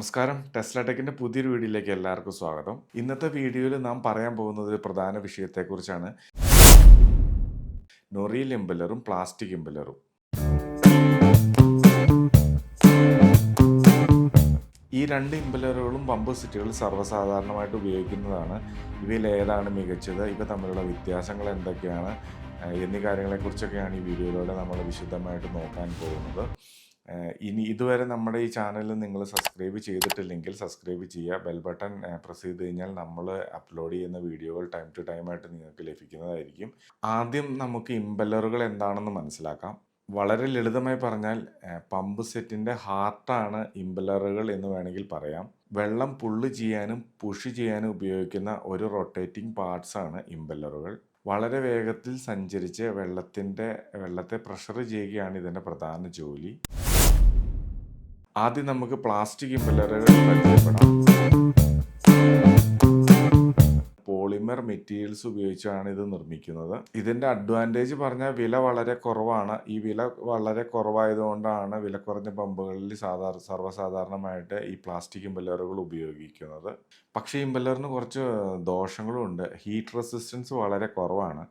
നമസ്കാരം. ടെസ്ല ടെക്കിന്റെ പുതിയൊരു വീഡിയോയിലേക്ക് എല്ലാവർക്കും സ്വാഗതം. ഇന്നത്തെ വീഡിയോയിൽ നാം പറയാൻ പോകുന്നത് ഒരു പ്രധാന വിഷയത്തെക്കുറിച്ചാണ്. നൊറിയൽ ഇമ്പലറും പ്ലാസ്റ്റിക് ഇമ്പലറും ഈ രണ്ട് ഇമ്പലറുകളും പമ്പ് സെറ്റുകൾ സർവസാധാരണമായിട്ട് ഉപയോഗിക്കുന്നതാണ്. ഇവയിൽ ഏതാണ് മികച്ചത്? ഇവ തമ്മിലുള്ള വ്യത്യാസങ്ങൾ എന്തൊക്കെയാണ്? എന്നീ കാര്യങ്ങളെക്കുറിച്ചൊക്കെയാണ് ഈ വീഡിയോയിലൂടെ നമ്മൾ വിശദമായിട്ട് നോക്കാൻ പോകുന്നത്. ഇനി ഇതുവരെ നമ്മുടെ ഈ ചാനൽ നിങ്ങൾ സബ്സ്ക്രൈബ് ചെയ്തിട്ടില്ലെങ്കിൽ സബ്സ്ക്രൈബ് ചെയ്യുക. ബെൽ ബട്ടൺ പ്രസ് ചെയ്ത് കഴിഞ്ഞാൽ നമ്മൾ അപ്ലോഡ് ചെയ്യുന്ന വീഡിയോകൾ ടൈം ടു ടൈം ആയിട്ട് നിങ്ങൾക്ക് ലഭിക്കുന്നതായിരിക്കും. ആദ്യം നമുക്ക് ഇമ്പല്ലറുകൾ എന്താണെന്ന് മനസ്സിലാക്കാം. വളരെ ലളിതമായി പറഞ്ഞാൽ പമ്പ് സെറ്റിന്റെ ഹാർട്ടാണ് ഇമ്പല്ലറുകൾ എന്ന് വേണമെങ്കിൽ പറയാം. വെള്ളം പുള്ള് ചെയ്യാനും പുഷ് ചെയ്യാനും ഉപയോഗിക്കുന്ന ഒരു റൊട്ടേറ്റിംഗ് പാർട്സാണ് ഇമ്പല്ലറുകൾ വളരെ വേഗത്തിൽ സഞ്ചരിച്ച് വെള്ളത്തിന്റെ വെള്ളത്തെ പ്രഷർ ചെയ്യുകയാണ് ഇതിന്റെ പ്രധാന ജോലി. ആദ്യം നമുക്ക് പ്ലാസ്റ്റിക് ഇമ്പലറുകൾ പരിചയപ്പെടാം. പോളിമർ മെറ്റീരിയൽസ് ഉപയോഗിച്ചാണ് ഇത് നിർമ്മിക്കുന്നത്. ഇതിന്റെ അഡ്വാന്റേജ് പറഞ്ഞാൽ വില വളരെ കുറവാണ്. ഈ വില വളരെ കുറവായതുകൊണ്ടാണ് വില കുറഞ്ഞ പമ്പുകളിൽ സാധാരണ സർവസാധാരണമായിട്ട് ഈ പ്ലാസ്റ്റിക് ഇമ്പല്ലറുകൾ ഉപയോഗിക്കുന്നത്. പക്ഷേ ഇമ്പല്ലറിന് കുറച്ച് ദോഷങ്ങളും ഉണ്ട് ഹീറ്റ് റെസിസ്റ്റൻസ് വളരെ കുറവാണ്.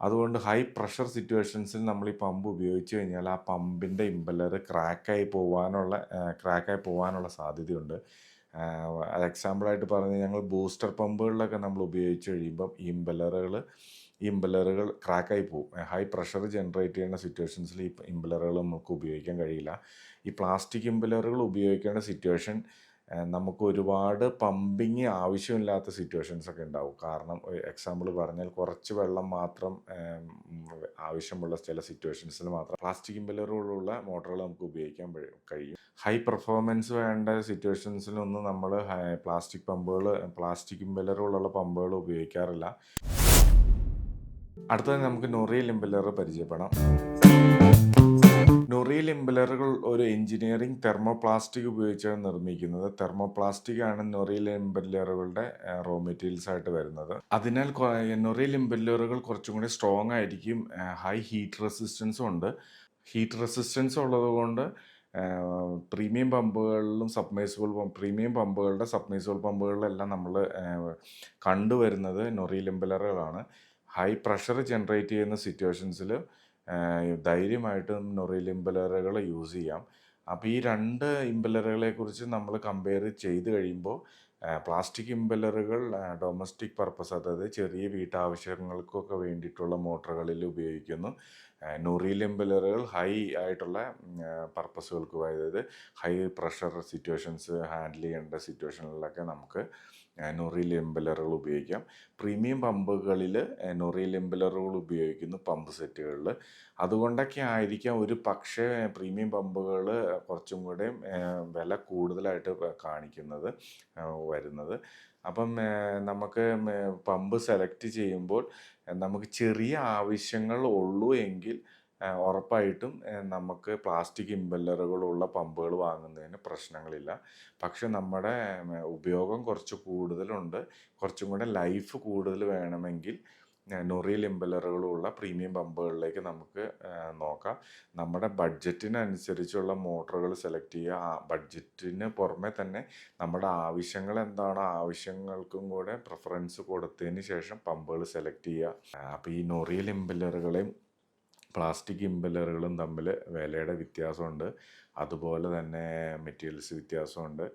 അതുകൊണ്ട് ഹൈ പ്രഷർ സിറ്റുവേഷൻസിൽ നമ്മൾ ഈ പമ്പ് ഉപയോഗിച്ച് കഴിഞ്ഞാൽ ആ പമ്പിന്റെ ഇമ്പല്ലർ ക്രാക്കായി പോകാനുള്ള ക്രാക്കായി പോകാനുള്ള സാധ്യതയുണ്ട്. എക്സാമ്പിളായിട്ട് പറഞ്ഞ് ഞങ്ങൾ ബൂസ്റ്റർ പമ്പുകളിലൊക്കെ നമ്മൾ ഉപയോഗിച്ച് കഴിയുമ്പം ഇമ്പലറുകൾ ഇമ്പലറുകൾ ക്രാക്കായി പോകും. ഹൈ പ്രഷർ ജനറേറ്റ് ചെയ്യുന്ന സിറ്റുവേഷൻസിൽ ഈ ഇമ്പലറുകൾ നമുക്ക് ഉപയോഗിക്കാൻ കഴിയില്ല. ഈ പ്ലാസ്റ്റിക് ഇമ്പലറുകൾ ഉപയോഗിക്കേണ്ട സിറ്റുവേഷൻ നമുക്ക് ഒരുപാട് പമ്പിങ് ആവശ്യമില്ലാത്ത സിറ്റുവേഷൻസ് ഒക്കെ ഉണ്ടാവും. കാരണം എക്സാമ്പിൾ പറഞ്ഞാൽ കുറച്ച് വെള്ളം മാത്രം ആവശ്യമുള്ള ചില സിറ്റുവേഷൻസിൽ മാത്രം പ്ലാസ്റ്റിക് ഇമ്പലറുകളുള്ള മോട്ടറുകൾ നമുക്ക് ഉപയോഗിക്കാൻ കഴി- കഴിയും. ഹൈ പെർഫോമൻസ് വേണ്ട സിറ്റുവേഷൻസിലൊന്നും നമ്മൾ പ്ലാസ്റ്റിക് പമ്പുകൾ പ്ലാസ്റ്റിക് ഇമ്പലറുകളുള്ള പമ്പുകൾ ഉപയോഗിക്കാറില്ല. അടുത്തത് നമുക്ക് നൊറിയൽ ഇമ്പലർ പരിചയപ്പെടാം. നൊറിയൽ ഇമ്പലറുകൾ ഒരു എഞ്ചിനീയറിംഗ് തെർമോപ്ലാസ്റ്റിക് ഉപയോഗിച്ചാണ് നിർമ്മിക്കുന്നത്. തെർമോപ്ലാസ്റ്റിക് ആണ് നൊറിയൽ ഇമ്പല്ലറുകളുടെ റോ മെറ്റീരിയൽസ് ആയിട്ട് വരുന്നത്. അതിനാൽ നുറിയിൽ ഇമ്പല്ലറുകൾ കുറച്ചും കൂടി സ്ട്രോങ് ആയിരിക്കും. ഹൈ ഹീറ്റ് റെസിസ്റ്റൻസും ഉണ്ട്. ഹീറ്റ് റെസിസ്റ്റൻസ് ഉള്ളതുകൊണ്ട് പ്രീമിയം പമ്പുകളിലും സബ്മേഴ്സിബിൾ പ്രീമിയം പമ്പുകളുടെ സബ്മേഴ്സിബിൾ പമ്പുകളിലെല്ലാം നമ്മൾ കണ്ടുവരുന്നത് നൊറിയൽ ഇംബലറുകളാണ് ഹൈ പ്രഷർ ജനറേറ്റ് ചെയ്യുന്ന സിറ്റുവേഷൻസിൽ ധൈര്യമായിട്ടും നൊറിയൽ ഇമ്പലറുകൾ യൂസ് ചെയ്യാം. അപ്പോൾ ഈ രണ്ട് ഇമ്പലറുകളെ കുറിച്ച് നമ്മൾ കമ്പയർ ചെയ്ത് കഴിയുമ്പോൾ പ്ലാസ്റ്റിക് ഇമ്പലറുകൾ ഡൊമസ്റ്റിക് പർപ്പസ് അതായത് ചെറിയ വീട്ടാവശ്യങ്ങൾക്കൊക്കെ വേണ്ടിയിട്ടുള്ള മോട്ടറുകളിൽ ഉപയോഗിക്കുന്നു. നൊറിയൽ ഇമ്പലറുകൾ ഹൈ ആയിട്ടുള്ള പർപ്പസുകൾക്ക് അതായത് ഹൈ പ്രഷർ സിറ്റുവേഷൻസ് ഹാൻഡിൽ ചെയ്യേണ്ട സിറ്റുവേഷനിലൊക്കെ നമുക്ക് നൊറിയൽ ഇമ്പലറുകൾ ഉപയോഗിക്കാം. പ്രീമിയം പമ്പുകളിൽ നൊറിയൽ ഇമ്പലറുകൾ ഉപയോഗിക്കുന്നു പമ്പ് സെറ്റുകളിൽ. അതുകൊണ്ടൊക്കെ ആയിരിക്കാം ഒരു പക്ഷേ പ്രീമിയം പമ്പുകൾ കുറച്ചും കൂടെ വില കൂടുതലായിട്ട് കാണിക്കുന്നത്. വരുന്നത്. അപ്പം നമുക്ക് പമ്പ് സെലക്ട് ചെയ്യുമ്പോൾ നമുക്ക് ചെറിയ ആവശ്യങ്ങൾ ഉള്ളൂ എങ്കിൽ ഉറപ്പായിട്ടും നമുക്ക് പ്ലാസ്റ്റിക് ഇമ്പല്ലറുകളുള്ള പമ്പുകൾ വാങ്ങുന്നതിന് പ്രശ്നങ്ങളില്ല. പക്ഷെ നമ്മുടെ ഉപയോഗം കുറച്ച് കൂടുതലുണ്ട്. കുറച്ചും കൂടെ ലൈഫ് കൂടുതൽ വേണമെങ്കിൽ നൊറിയൽ ഇമ്പലറുകളുള്ള പ്രീമിയം പമ്പുകളിലേക്ക് നമുക്ക് നോക്കാം. നമ്മുടെ ബഡ്ജറ്റിനനുസരിച്ചുള്ള മോട്ടറുകൾ സെലക്ട് ചെയ്യുക. ആ ബഡ്ജറ്റിന് പുറമെ തന്നെ നമ്മുടെ ആവശ്യങ്ങൾ എന്താണ്? ആവശ്യങ്ങൾക്കും കൂടെ പ്രിഫറൻസ് കൊടുത്തതിന് ശേഷം പമ്പുകൾ സെലക്ട് ചെയ്യുക. അപ്പോൾ ഈ നൊറിയൽ ഇമ്പലറുകളെയും പ്ലാസ്റ്റിക് ഇമ്പലറുകളും തമ്മിൽ വിലയുടെ വ്യത്യാസമുണ്ട്. അതുപോലെ തന്നെ മെറ്റീരിയൽസ് വ്യത്യാസമുണ്ട്.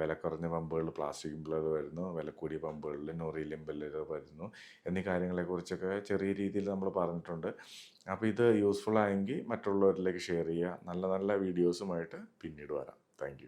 വില കുറഞ്ഞ പമ്പുകൾ പ്ലാസ്റ്റിക് ഇമ്പല്ലർ വരുന്നു വില കൂടിയ പമ്പുകളിൽ നൂറി ഇമ്പല്ലർ വരുന്നു എന്നീ കാര്യങ്ങളെക്കുറിച്ചൊക്കെ ചെറിയ രീതിയിൽ നമ്മൾ പറഞ്ഞിട്ടുണ്ട്. അപ്പോൾ ഇത് യൂസ്ഫുൾ ആയെങ്കിൽ മറ്റുള്ളവരിലേക്ക് ഷെയർ ചെയ്യുക. നല്ല നല്ല വീഡിയോസുമായിട്ട് പിന്നീട് വരാം. താങ്ക്